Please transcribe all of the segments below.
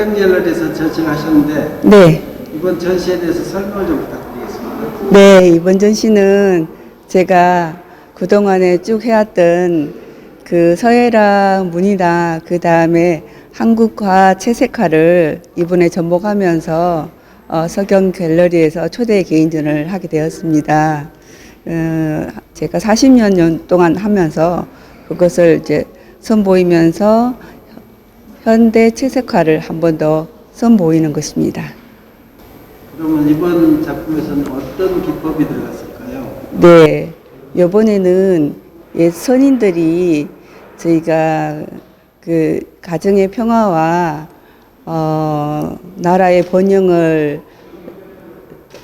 이번에 서경 갤러리에서 전시를 하셨는데 네. 이번 전시에 대해서 설명을 좀 부탁드리겠습니다. 네, 이번 전시는 제가 그동안에 쭉 해왔던 그 서예랑 문이랑 그 다음에 한국화 채색화를 이번에 접목하면서 어, 서경 갤러리에서 초대 개인전을 하게 되었습니다. 어, 제가 40년 년 동안 하면서 그것을 이제 선보이면서 현대 채색화를 한 번 더 선보이는 것입니다. 그러면 이번 작품에서는 어떤 기법이 들어갔을까요? 네, 이번에는 옛 선인들이 저희가 그 가정의 평화와 어, 나라의 번영을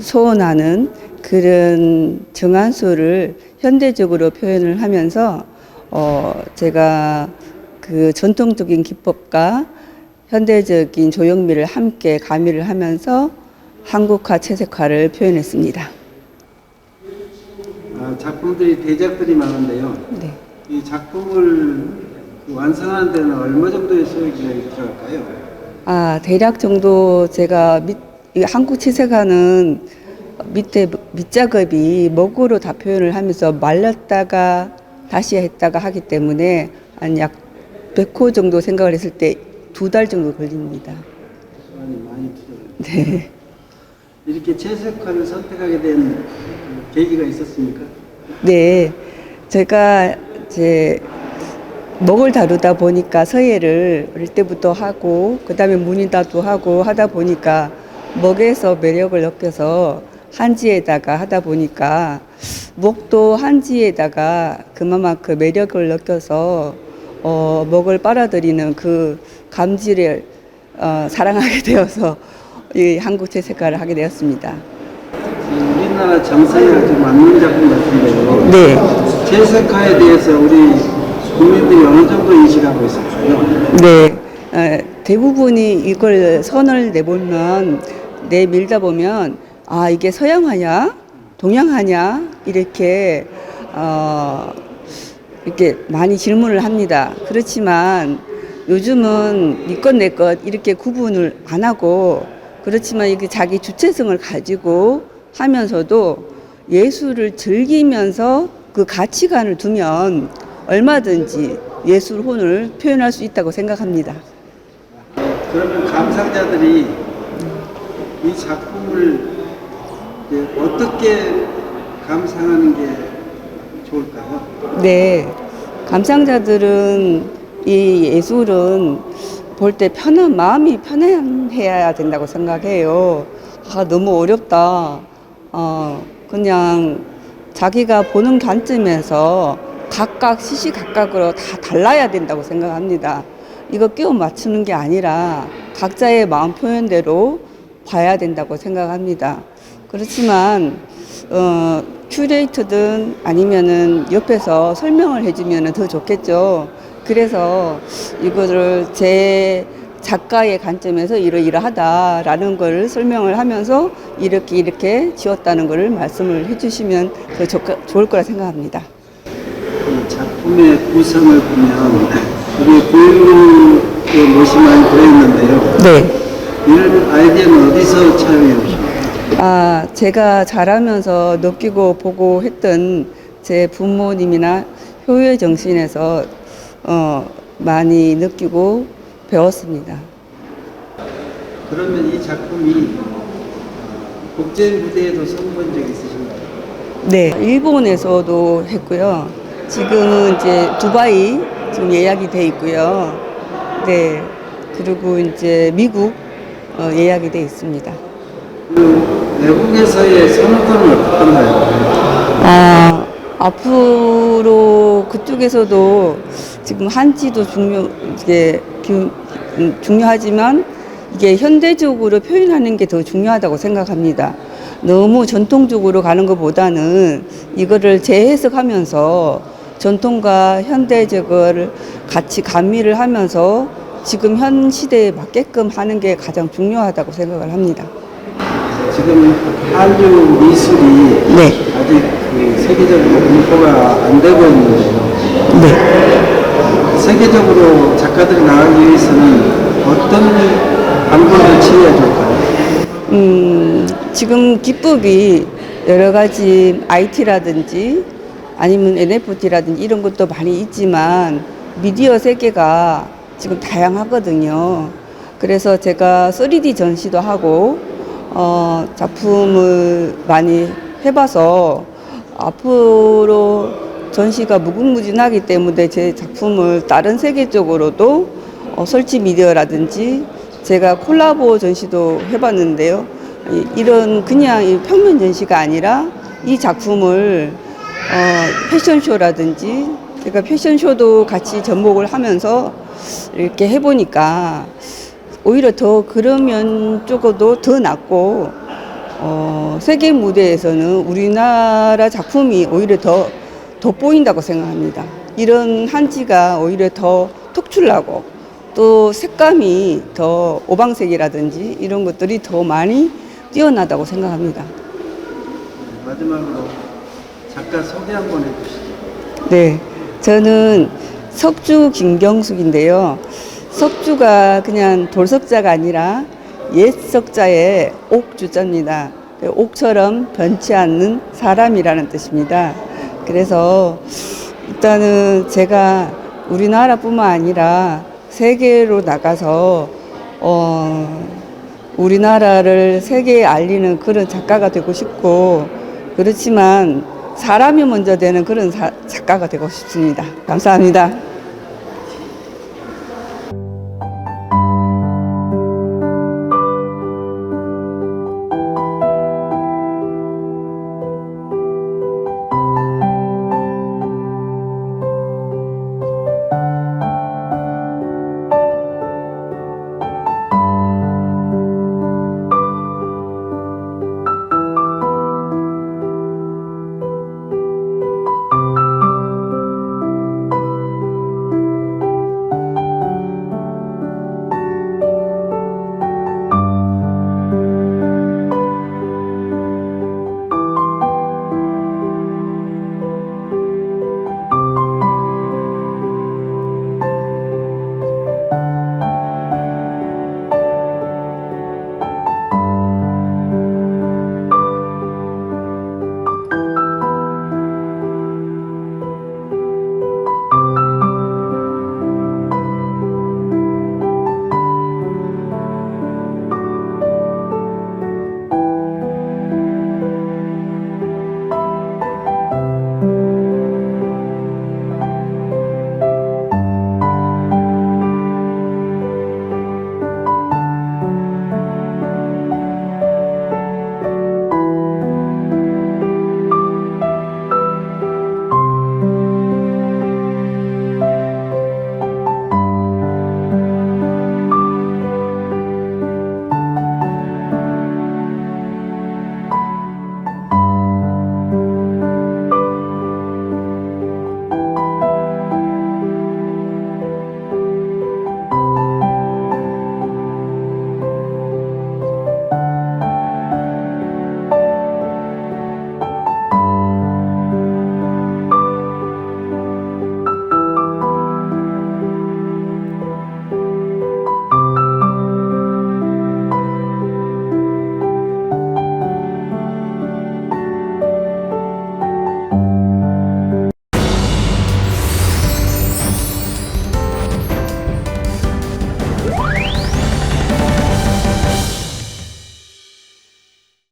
소원하는 그런 정한수를 현대적으로 표현을 하면서 어, 제가 그 전통적인 기법과 현대적인 조형미를 함께 가미를 하면서 한국화 채색화를 표현했습니다. 아, 작품들이 대작들이 많은데요. 네. 이 작품을 그 완성하는 데는 얼마 정도의 소요가 들어갈까요? 아, 대략 정도 제가 밑, 이 한국 채색화는 밑에 밑작업이 먹으로 다 표현을 하면서 말렸다가 다시 했다가 하기 때문에 한 약 100호 정도 생각을 했을 때 두 달 정도 걸립니다. 시간이 많이 필요해요. 네. 이렇게 채색화를 선택하게 된그 계기가 있었습니까? 네. 제가 이제 먹을 다루다 보니까 서예를 어릴 때부터 하고 그다음에 문이다도 하고 하다 보니까 먹에서 매력을 느껴서 한지에다가 하다 보니까 목도 한지에다가 그만큼 매력을 느껴서 어, 먹을 빨아들이는 그 감지를 어, 사랑하게 되어서 이 한국 채색가를 하게 되었습니다. 이 우리나라 정서에 아주 맞는 작품 같은데요. 네. 채색화에 대해서 우리 국민들이 어느 정도 인식하고 있을까요? 네, 에, 대부분이 이걸 선을 내보면 내밀다 보면 아 이게 서양화냐 동양화냐 이렇게 어, 이렇게 많이 질문을 합니다. 그렇지만 요즘은 이것 내 것 이렇게 구분을 안 하고 그렇지만 이게 자기 주체성을 가지고 하면서도 예술을 즐기면서 그 가치관을 두면 얼마든지 예술 혼을 표현할 수 있다고 생각합니다. 그러면 감상자들이 이 작품을 어떻게 감상하는 게 좋을까요? 네. 감상자들은 이 예술은 볼 때 편한, 마음이 편안해야 된다고 생각해요. 아, 너무 어렵다. 어, 그냥 자기가 보는 관점에서 각각 시시각각으로 다 달라야 된다고 생각합니다. 이거 끼워 맞추는 게 아니라 각자의 마음 표현대로 봐야 된다고 생각합니다. 그렇지만 어, 큐레이터든 아니면은 옆에서 설명을 해주면 더 좋겠죠. 그래서 이거를 제 작가의 관점에서 이러이러하다라는 걸 설명을 하면서 이렇게 이렇게 지었다는 걸 말씀을 해주시면 더 좋, 좋을 거라 생각합니다. 이 작품의 구성을 보면 우리 고인물의 많이 들어있는데요. 네. 이런 아이디어는 어디서 차용해 오십니까? 아, 제가 자라면서 느끼고 보고 했던 제 부모님이나 효의 정신에서 어, 많이 느끼고 배웠습니다. 그러면 이 작품이 국제 무대에도 선보인 적 있으신가요? 네, 일본에서도 했고요. 지금은 이제 두바이 지금 예약이 돼 있고요. 네, 그리고 이제 미국 어, 예약이 돼 있습니다. 그 외국에서의 선호도는 어떤가요? 아, 앞으로 그쪽에서도 지금 한지도 중요, 이게 규- 음, 중요하지만 이게 현대적으로 표현하는 게 더 중요하다고 생각합니다. 너무 전통적으로 가는 것보다는 이거를 재해석하면서 전통과 현대적을 같이 가미를 하면서 지금 현 시대에 맞게끔 하는 게 가장 중요하다고 생각을 합니다. 지금 한류 미술이 네. 아직 그 세계적으로 공포가 안 되고 있는데요. 네. 세계적으로 작가들이 나가기 위해서는 어떤 방법을 취해야 될까요? 음, 지금 기법이 여러 가지 IT라든지 아니면 NFT라든지 이런 것도 많이 있지만 미디어 세계가 지금 다양하거든요. 그래서 제가 3D 전시도 하고 어, 작품을 많이 해봐서 앞으로 전시가 무궁무진하기 때문에 제 작품을 다른 세계 쪽으로도 어, 설치 미디어라든지 제가 콜라보 전시도 해봤는데요. 이- 이런 그냥 이 평면 전시가 아니라 이 작품을 어, 패션쇼라든지 제가 패션쇼도 같이 접목을 하면서 이렇게 해보니까 오히려 더 그러면 쪽으로도 더 낫고 어, 세계 무대에서는 우리나라 작품이 오히려 더 돋보인다고 생각합니다. 이런 한지가 오히려 더 특출나고 또 색감이 더 오방색이라든지 이런 것들이 더 많이 뛰어나다고 생각합니다. 마지막으로 작가 소개 한번 해주시죠. 네, 저는 석주 김경숙인데요. 석주가 그냥 돌석자가 아니라 옛 석자의 옥주자입니다. 옥처럼 변치 않는 사람이라는 뜻입니다. 그래서 일단은 제가 우리나라뿐만 아니라 세계로 나가서 어, 우리나라를 세계에 알리는 그런 작가가 되고 싶고 그렇지만 사람이 먼저 되는 그런 사- 작가가 되고 싶습니다. 감사합니다.